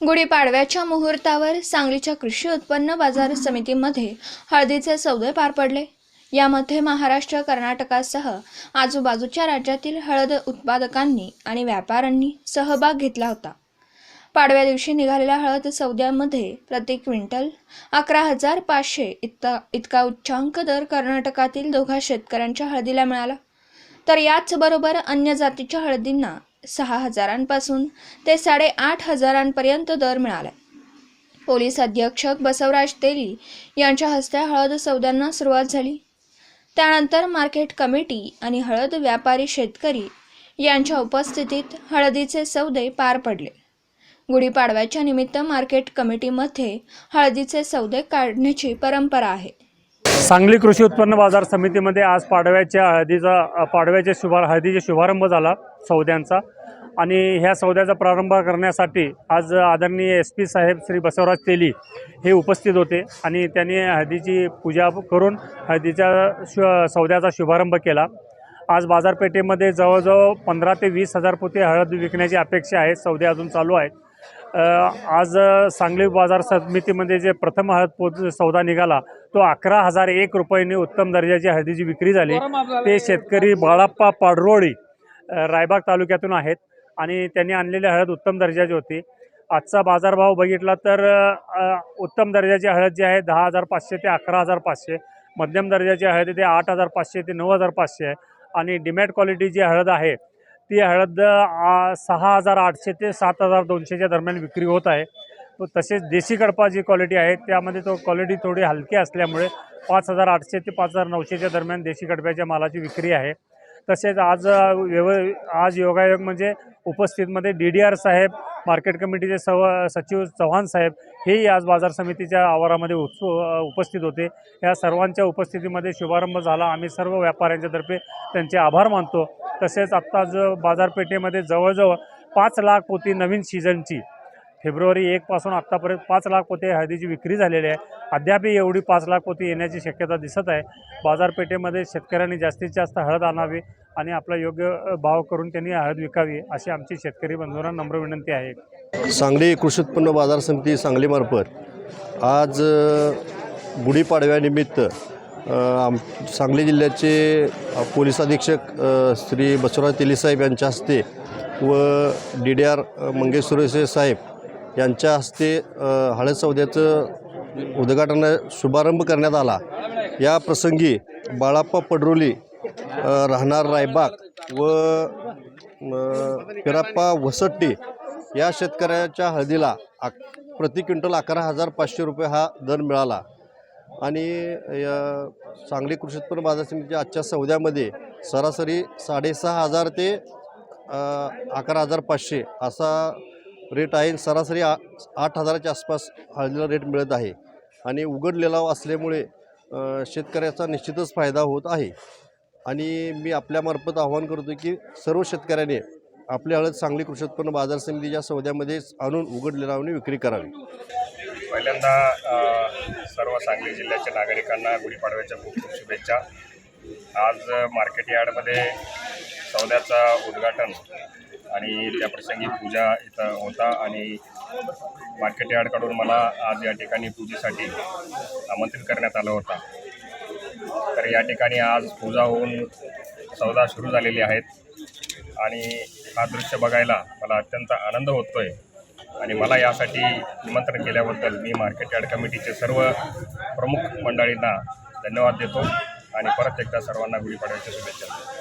गुढीपाडव्याच्या मुहूर्तावर सांगलीच्या कृषी उत्पन्न बाजार समितीमध्ये हळदीचे सौदे पार पडले. यामध्ये महाराष्ट्र कर्नाटकासह आजूबाजूच्या राज्यातील हळद उत्पादकांनी आणि व्यापाऱ्यांनी सहभाग घेतला होता. पाडव्या दिवशी निघालेल्या हळद सौद्यामध्ये प्रति क्विंटल अकरा हजार पाचशे इतका इतका उच्चांक दर कर्नाटकातील दोघा शेतकऱ्यांच्या हळदीला मिळाला. तर याचबरोबर अन्य जातीच्या हळदींना सहा हजारांपासून ते साडेआठ हजारांपर्यंत दर मिळाला पोलीस अधीक्षक बसवराज तेली यांच्या हस्ते हळद सौद्यांना सुरुवात झाली. त्यानंतर मार्केट कमिटी आणि हळद व्यापारी शेतकरी यांच्या उपस्थितीत हळदीचे सौदे पार पडले. गुढीपाडव्याच्या निमित्त मार्केट कमिटीमध्ये हळदीचे सौदे काढण्याची परंपरा आहे. सांगली कृषी उत्पन्न बाजार समितीमध्ये आज पाडव्याच्या हळदीचा पाडव्याच्या शुभार हळदीचा शुभारंभ झाला. सौद्यांचा. आणि ह्या सौद्याचा प्रारंभ करण्यासाठी आज आदरणीय एस पी साहेब श्री बसवराज तेली हे उपस्थित होते आणि त्यांनी हळदीची पूजा करून हळदीच्या शु सौद्याचा शुभारंभ केला. आज बाजारपेठेमध्ये जवळजवळ पंधरा ते वीस हजार पोते हळद विकण्याची अपेक्षा आहे सौदे अजून चालू आहेत. आज सांगली बाजार समितीमध्ये जे प्रथम हळद पोत सौदा निघाला तो अकरा हजार एक रुपयांनी उत्तम दर्जाची हळदीची विक्री झाली. ते शेतकरी बाळाप्पा पाडरोळी रायबाग तालुक्यातून आहेत आणि त्यांनी आणलेली हळद उत्तम दर्जाची होती. आजचा बाजारभाव बघितला तर उत्तम दर्जाची हळद जी आहे दहा हजार पाचशे ते अकरा हजार पाचशे. मध्यम दर्जाची हळद आहे ते आठ हजार पाचशे ते नऊ हजार पाचशे आहे. आणि डिमॅट क्वालिटी जी हळद आहे ती हळद सहा हजार आठशे ते सात हजार दोनशेच्या दरम्यान विक्री होत आहे. तो तसेच देशी कडपा जी क्वालिटी आहे त्यामध्ये तो क्वालिटी थोडी हलकी असल्यामुळे पाच हजार आठशे ते पाच हजार नऊशेच्या दरम्यान देशी कडप्याच्या मालाची विक्री आहे. तसेच आज व्यव आज योगायोग म्हणजे उपस्थितमध्ये डी डी आर साहेब मार्केट कमिटीचे सव सचिव चव्हाण साहेब हेही आज बाजार समितीच्या आवारामध्ये उत्सु उपस्थित होते. या सर्वांच्या उपस्थितीमध्ये शुभारंभ झाला. आम्ही सर्व व्यापाऱ्यांच्यातर्फे त्यांचे आभार मानतो. तसेच आत्ता ज बाजारपेठेमध्ये जवळजवळ पाच लाख पोती नवीन सीझनची फेब्रुवारी एकपासून आत्तापर्यंत पाच लाख पोते हळदीची विक्री झालेली आहे. अद्यापही एवढी पाच लाख पोती येण्याची शक्यता दिसत आहे. बाजारपेठेमध्ये शेतकऱ्यांनी जास्तीत जास्त हळद आणावी आणि आपला योग्य भाव करून त्यांनी हळद विकावी अशी आमची शेतकरी बंधूंना नम्र विनंती आहे. सांगली कृषी उत्पन्न बाजार समिती सांगलीमार्फत आज गुढीपाडव्यानिमित्त आम सांगली जिल्ह्याचे पोलीस अधीक्षक श्री बसवराज तेलीसाहेब यांच्या हस्ते व D D R Mangesh Sureshe साहेब यांच्या हस्ते हळद सौद्याचं उद्घाटन शुभारंभ करण्यात आला. या प्रसंगी बाळाप्पा पडरोली राहणार रायबाग व पिराप्पा वसट्टी या शेतकऱ्याच्या हळदीला आक प्रति क्विंटल अकरा हजार पाचशे रुपये हा दर मिळाला. आणि सांगली कृषी उत्पन्न बाजार समितीच्या आजच्या सौद्यामध्ये सरासरी साडेसहा हजार ते अकरा हजार पाचशे असा रेट आहे. सरासरी आ आठ हजाराच्या आसपास हळदीला रेट मिळत आहे. आणि उघड लिलाव असल्यामुळे शेतकऱ्याचा निश्चितच फायदा होत आहे. आणि मी आपल्यामार्फत आवाहन करतो की सर्व शेतकऱ्याने आपली हळद सांगली कृषी उत्पन्न बाजार समितीच्या सौद्यामध्ये आणून उघड लिलावने विक्री करावी. पहिल्यांदा सर्व सांगली जिल्ह्याच्या नागरिकांना गुढीपाडव्याच्या खूप खूप शुभेच्छा. आज मार्केट यार्डमध्ये सौद्याचा उद्घाटन आणि त्याप्रसंगी पूजा इथं होता आणि मार्केट यार्डकडून मला आज या ठिकाणी पूजेसाठी आमंत्रित करण्यात आलं होता. तर या ठिकाणी आज पूजा होऊन सौदा सुरू झालेली आहेत आणि हा दृश्य बघायला मला अत्यंत आनंद होतोय आणि मला यासाठी निमंत्रण केल्याबद्दल मी मार्केट यार्ड कमिटीचे सर्व प्रमुख मंडळींना धन्यवाद देतो आणि परत एकदा सर्वांना गुढीपाडव्याच्या शुभेच्छा देतो.